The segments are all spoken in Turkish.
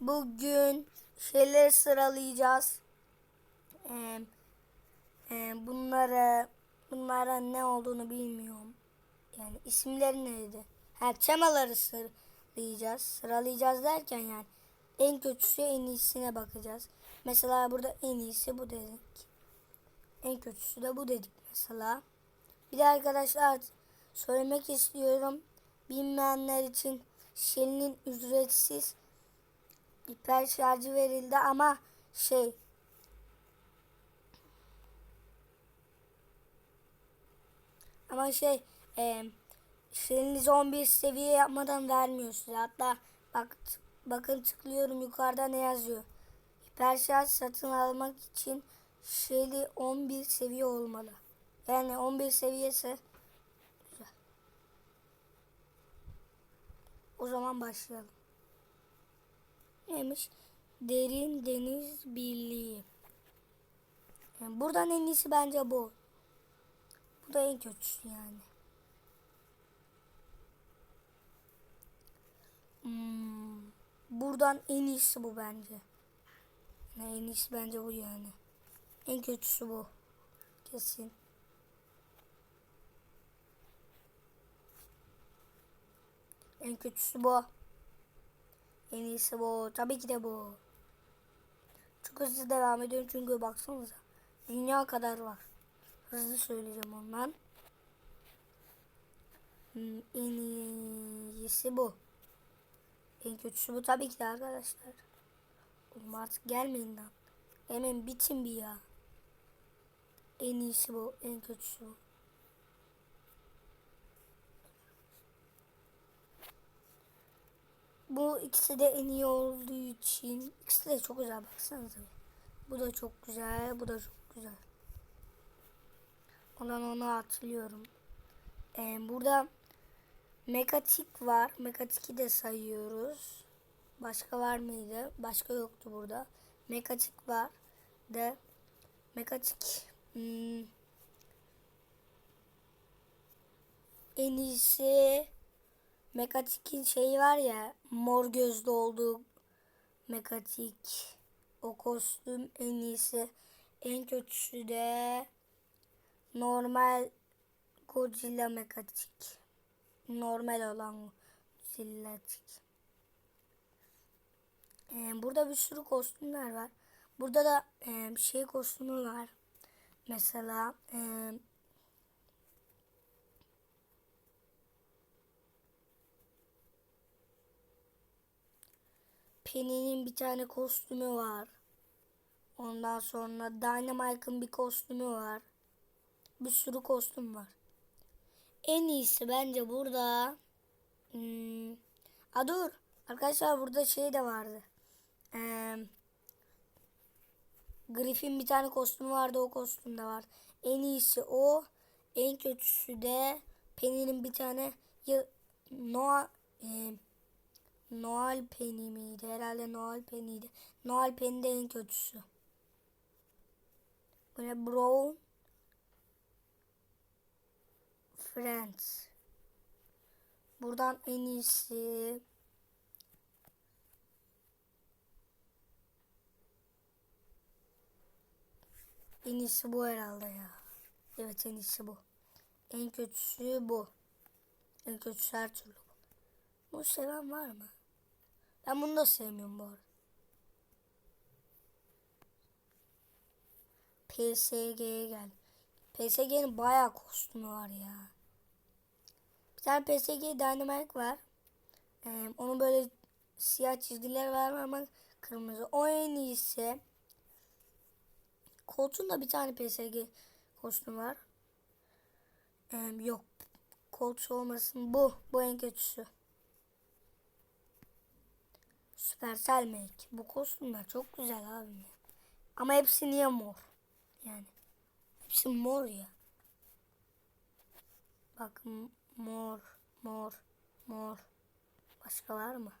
bugün şeyleri sıralayacağız. Ee, e, bunları bunlara ne olduğunu bilmiyorum. Yani isimleri neydi? Ha temaları sıralayacağız. Sıralayacağız derken yani en kötüsü en iyisine bakacağız. Mesela burada en iyisi bu dedik. En kötüsü de bu dedik mesela. Bir de arkadaşlar söylemek istiyorum. Bilmeyenler için Shell'in ücretsiz hiper şarjı verildi ama şey ama şey e, Shell'inizi 11 seviye yapmadan vermiyor size. Hatta bak bakın tıklıyorum yukarıda ne yazıyor. Hiper şarj satın almak için Shell'i 11 seviye olmalı. Yani 11 seviyesi güzel. O zaman başlayalım. Neymiş? Derin Deniz Birliği. Yani buradan en iyisi bence bu. Bu da en kötüsü yani. Hmm, buradan en iyisi bu bence. Yani en iyisi bence bu yani. En kötüsü bu. Kesin. En kötüsü bu. En iyisi bu. Tabii ki de bu. Çok hızlı devam ediyorum çünkü baksanıza. Dünya kadar var. Hızlı söyleyeceğim ondan. Hmm, En iyisi bu. En kötüsü bu tabii ki de arkadaşlar. Oğlum artık gelmeyin lan. Hemen bitin bir ya. En iyisi bu. En kötüsü bu. Bu ikisi de en iyi olduğu için ikisi de çok güzel baksanıza. Bu da çok güzel, bu da çok güzel. Ondan onu hatırlıyorum. Ee, burada Mekatik var. Mekatik'i de sayıyoruz. Başka var mıydı? Başka yoktu burada. Mekatik var. De Mekatik hmm, en iyisi Mekatik'in şeyi var ya mor gözlü olduğu Mekatik o kostüm en iyisi. En kötüsü de normal Godzilla Mekatik normal olan Godzilla ee, burada bir sürü kostümler var. Burada da e, şey kostümü var. Mesela e, Penny'nin bir tane kostümü var. Ondan sonra Dynamite'ın bir kostümü var. Bir sürü kostüm var. En iyisi bence burada. Hmm. A dur. Arkadaşlar burada şey de vardı. Ee, Griffin bir tane kostümü vardı. O kostüm de var. En iyisi o. En kötüsü de Penny'nin bir tane ya Noah e, Noel Penny miydi? Herhalde Noel Penny'ydi. Noel Penny de en kötüsü. Böyle Brown Friends. Buradan en iyisi En iyisi bu herhalde ya. Evet en iyisi bu. En kötüsü bu. En kötüsü her türlü bu. Bunu seven var mı? Ben bunu da sevmiyorum bu arada. PSG'ye gel. PSG'nin bayağı kostümü var ya. Bir tane PSG Dynamite var. Ee, onun böyle siyah çizgiler var ama kırmızı. O en iyisi. Colt'un da bir tane PSG kostümü var. Ee, yok. Colt olmasın. Bu. Bu en kötüsü. Süpersel Make. Bu kostümler çok güzel abi. Ama hepsi niye mor? Yani. Hepsi mor ya. Bak mor, mor, mor. Başka var mı?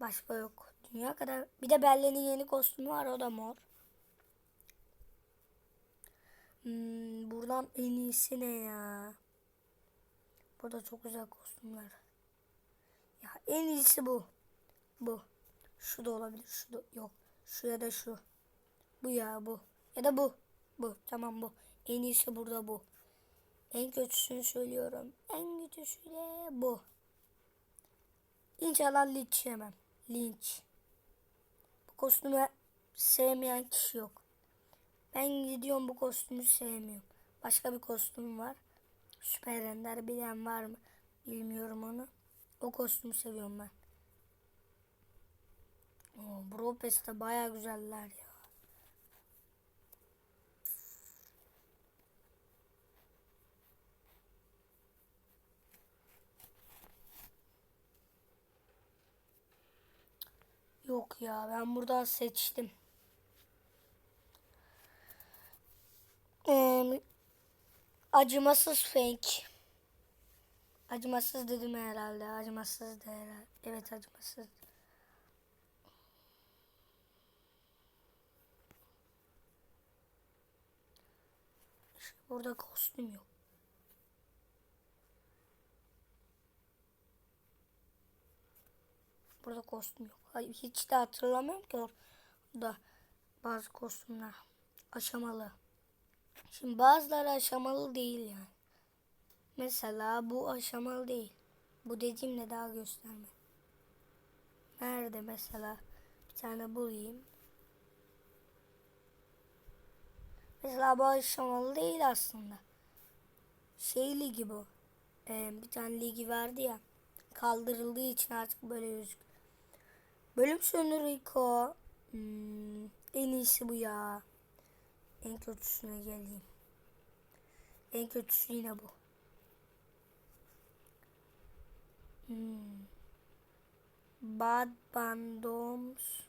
Başka yok. Dünya kadar. Bir de Belle'nin yeni kostümü var. O da mor. Hmm, buradan en iyisi ne ya? Burada çok güzel kostümler. Ya en iyisi bu. Bu. Şu da olabilir. Şu da yok. Şu ya da şu. Bu ya bu. Ya da bu. Bu. Tamam bu. En iyisi burada bu. En kötüsünü söylüyorum. En kötüsü de bu. İnşallah linç yemem. Linç. Bu kostümü sevmeyen kişi yok. Ben gidiyorum bu kostümü sevmiyorum. Başka bir kostüm var. Süper Ender bilen var mı? Bilmiyorum onu. O kostümü seviyorum ben. Oo, Brawl Pass'te baya güzeller ya. Yok ya ben buradan seçtim. Ee, acımasız Frank. Acımasız dedim herhalde. Acımasız da herhalde. Evet acımasız. İşte burada kostüm yok. Burada kostüm yok. Hiç de hatırlamıyorum ki orada bazı kostümler aşamalı. Şimdi bazıları aşamalı değil yani. Mesela bu aşamalı değil. Bu dediğimle daha gösterme. Nerede mesela? Bir tane bulayım. Mesela bu aşamalı değil aslında. Şey ligi bu. Ee, bir tane ligi vardı ya. Kaldırıldığı için artık böyle gözüküyor. Bölüm sonu Rico. Hmm, en iyisi bu ya. En kötüsüne geleyim. En kötüsü yine bu. Hmm. Bad Bandoms.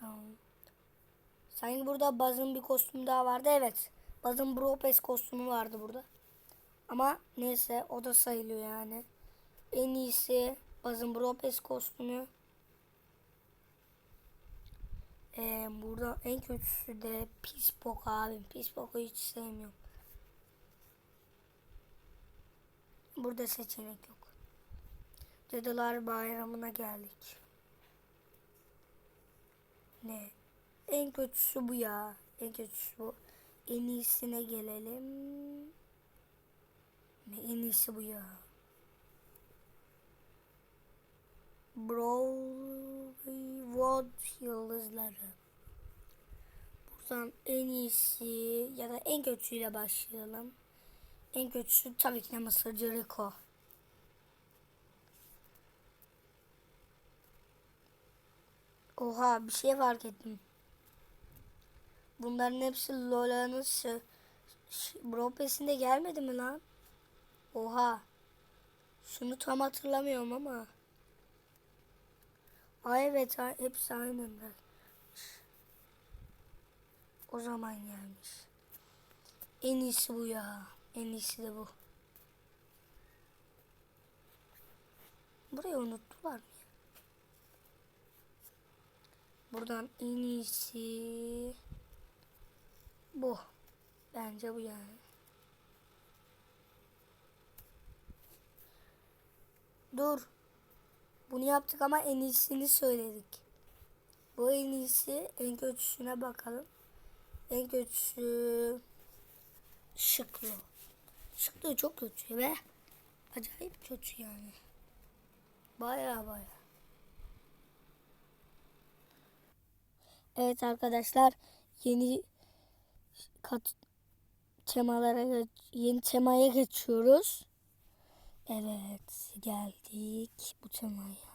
Tamam. Sanki burada Baz'ın bir kostümü daha vardı. Evet. Baz'ın Bropes kostümü vardı burada. Ama neyse o da sayılıyor yani. En iyisi Baz'ın Bropes kostümü. Ee, burada en kötüsü de pis pok abim. Pis poku hiç sevmiyorum. Burada seçenek yok. Cadılar Bayramı'na geldik. Ne? En kötüsü bu ya. En kötüsü bu. En iyisine gelelim. Ne en iyisi bu ya. Browwood yıldızları. Buradan en iyisi ya da en kötüsüyle başlayalım. En kötüsü tabii ki de Mısırcı Rico. Oha bir şey fark ettim. Bunların hepsi Lola'nın Bropes'inde gelmedi mi lan? Oha. Şunu tam hatırlamıyorum ama. Ay evet hepsi aynılar. O zaman gelmiş. En iyisi bu ya. En iyisi de bu. Burayı unuttular mı? Buradan en iyisi bu. Bence bu yani. Dur. Bunu yaptık ama en iyisini söyledik. Bu en iyisi. En kötüsüne bakalım. En kötüsü şıklı. Şıklı çok kötü ve acayip kötü yani. Baya baya. Evet arkadaşlar yeni kat temalara yeni temaya geçiyoruz. Evet geldik bu temaya.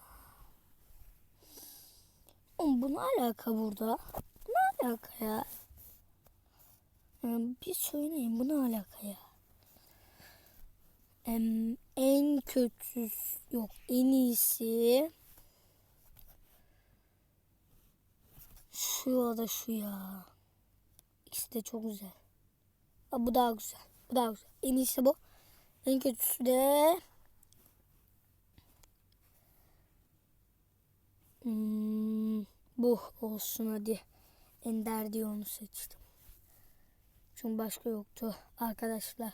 Oğlum bu ne alaka burada? Bu ne alaka ya? Bir söyleyin bu ne alaka ya? Em, en kötüsü yok en iyisi şu ya da şu ya. İkisi de çok güzel. Ha, bu daha güzel. Bu daha güzel. En iyisi bu. En kötüsü de hmm, bu olsun hadi. Ender diye onu seçtim. Çünkü başka yoktu arkadaşlar.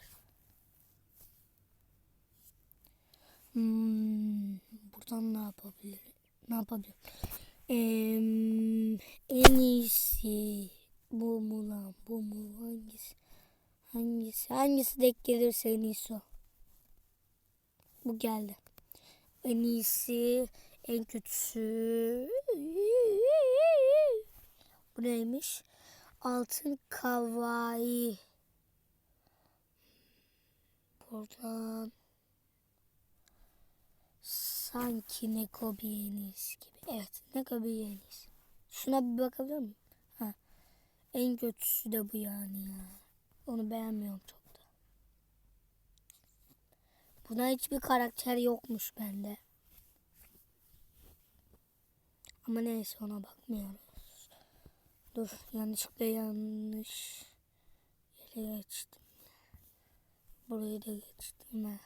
Hmm, buradan ne yapabilirim? Ne yapabilirim? Ee, en iyisi bu mu lan? Bu mu? Hangisi? Hangisi? Hangisi denk gelirse en iyisi o. Bu geldi. En iyisi, en kötüsü. Bu neymiş? Altın kavai. Buradan sanki Nekobi en iyisi gibi. Evet, Nekobi en iyisi. Şuna bir bakabilir miyim? Ha. En kötüsü de bu yani ya. Onu beğenmiyorum çok. Buna hiçbir karakter yokmuş bende. Ama neyse ona bakmıyoruz. Dur yanlışlıkla yanlış yere geçtim. Burayı da geçtim ha.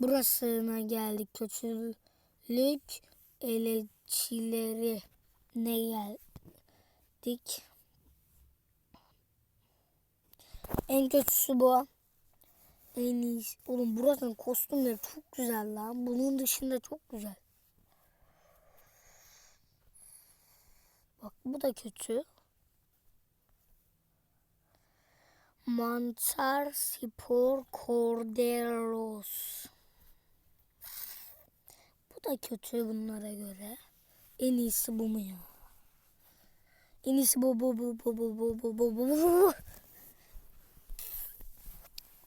Burasına geldik. Kötülük elçileri ne geldik? En kötüsü bu. En iyisi. Oğlum buranın kostümleri çok güzel lan. Bunun dışında çok güzel. Bak bu da kötü. Mantar Spor Corderos. Bu da kötü bunlara göre. En iyisi bu mu ya? En iyisi bu bu bu bu bu bu bu bu bu bu.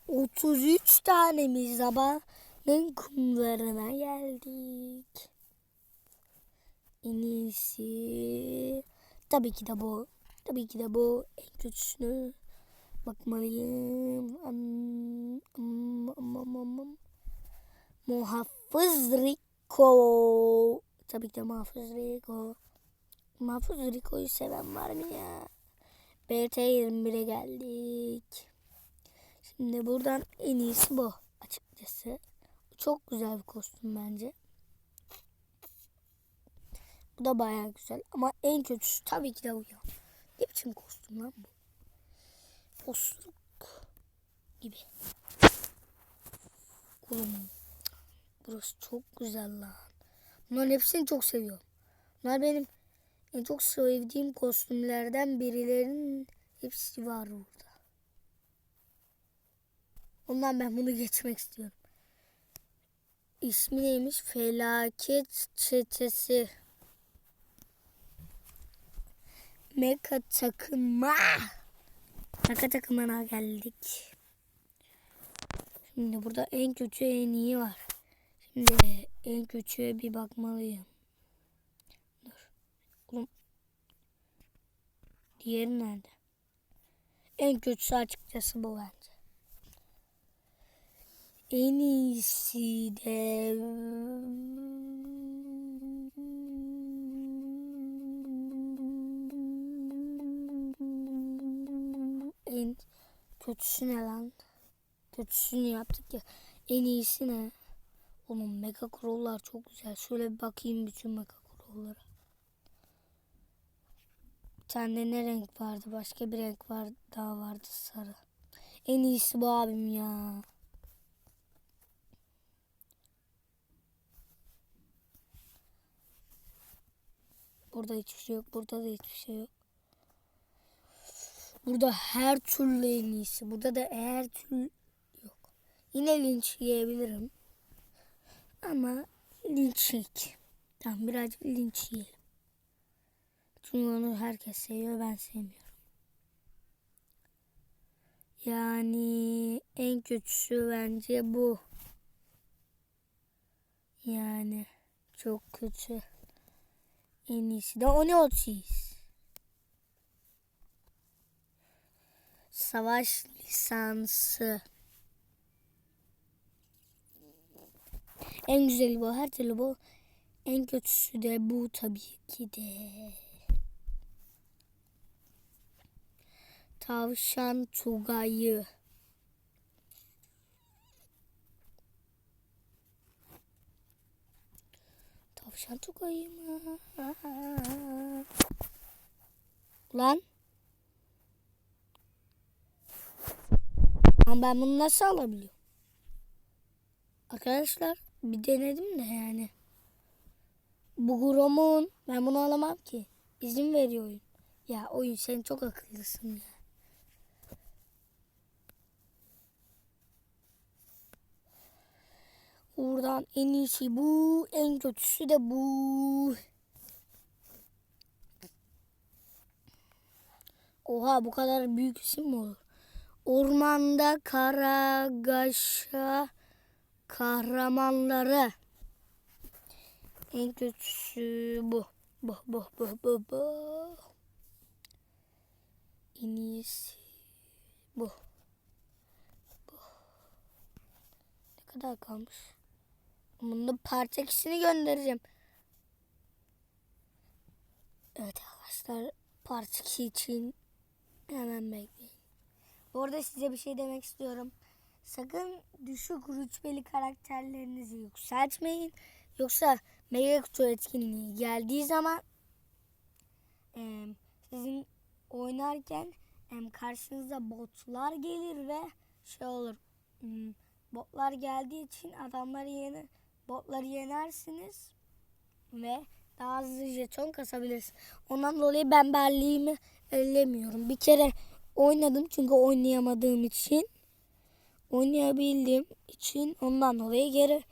33 tanemiz zamanın kumlarına geldik. En iyisi tabii ki de bu. Tabii ki de bu en kötüsünü bakmalıyım. Am, am, am, am, am. Muhafız Rico. Tabii ki de Muhafız Rico. Muhafız Rico'yu seven var mı ya? BT 21'e geldik. Şimdi buradan en iyisi bu açıkçası. Çok güzel bir kostüm bence. Bu da bayağı güzel. Ama en kötüsü tabii ki de bu ya. Ne biçim kostüm lan bu? Posluk gibi. Oğlum. Burası çok güzel lan. Bunların hepsini çok seviyorum. Bunlar benim en çok sevdiğim kostümlerden birilerinin hepsi var burada. Ondan ben bunu geçmek istiyorum. İsmi neymiş? Felaket Çetesi. Meka takıma. Meka takımına geldik. Şimdi burada en kötü en iyi var. Şimdi en kötüye bir bakmalıyım. Dur. Oğlum. Diğeri nerede? En kötüsü açıkçası bu bence. En iyisi de en kötüsü ne lan? Kötüsünü yaptık ya. En iyisi ne? Oğlum mega krollar çok güzel. Şöyle bir bakayım bütün mega krollara. Bir tane ne renk vardı? Başka bir renk var daha vardı sarı. En iyisi bu abim ya. Burada hiçbir şey yok. Burada da hiçbir şey yok. Burada her türlü en iyisi. Burada da her türlü yok. Yine linç yiyebilirim. Ama linç yiyek. Tamam birazcık linç yiyelim. Çünkü onu herkes seviyor ben sevmiyorum. Yani en kötüsü bence bu. Yani çok kötü. En iyisi de Onotis. Savaş lisansı. En güzeli bu. Her türlü bu. En kötüsü de bu tabii ki de. Tavşan Tugay'ı. Tugay'ı mı? Lan. Ama ben bunu nasıl alabiliyorum? Arkadaşlar bir denedim de yani. Bu Grom'un ben bunu alamam ki. İzin veriyor oyun. Ya oyun sen çok akıllısın ya. Buradan en iyisi bu, en kötüsü de bu. Oha bu kadar büyük isim mi olur? Ormanda Karagaşa kahramanları. En kötüsü bu. Bu bu bu bu bu. En iyisi bu. Bu. Ne kadar kalmış? Bunun parça ikisini göndereceğim. Evet arkadaşlar parça iki için hemen bekleyin. Bu arada size bir şey demek istiyorum. Sakın düşük rütbeli karakterlerinizi yükseltmeyin. Yoksa mega kutu etkinliği geldiği zaman e, sizin oynarken e, karşınıza botlar gelir ve şey olur. hmm, botlar geldiği için adamları yeni botları yenersiniz ve daha hızlı jeton kasabilirsiniz. Ondan dolayı ben belliğimi ellemiyorum. Bir kere oynadım çünkü oynayamadığım için oynayabildiğim için ondan dolayı geri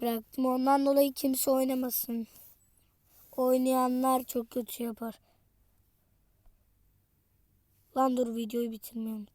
bıraktım. Ondan dolayı kimse oynamasın. Oynayanlar çok kötü yapar. Lan dur videoyu bitirmiyorum.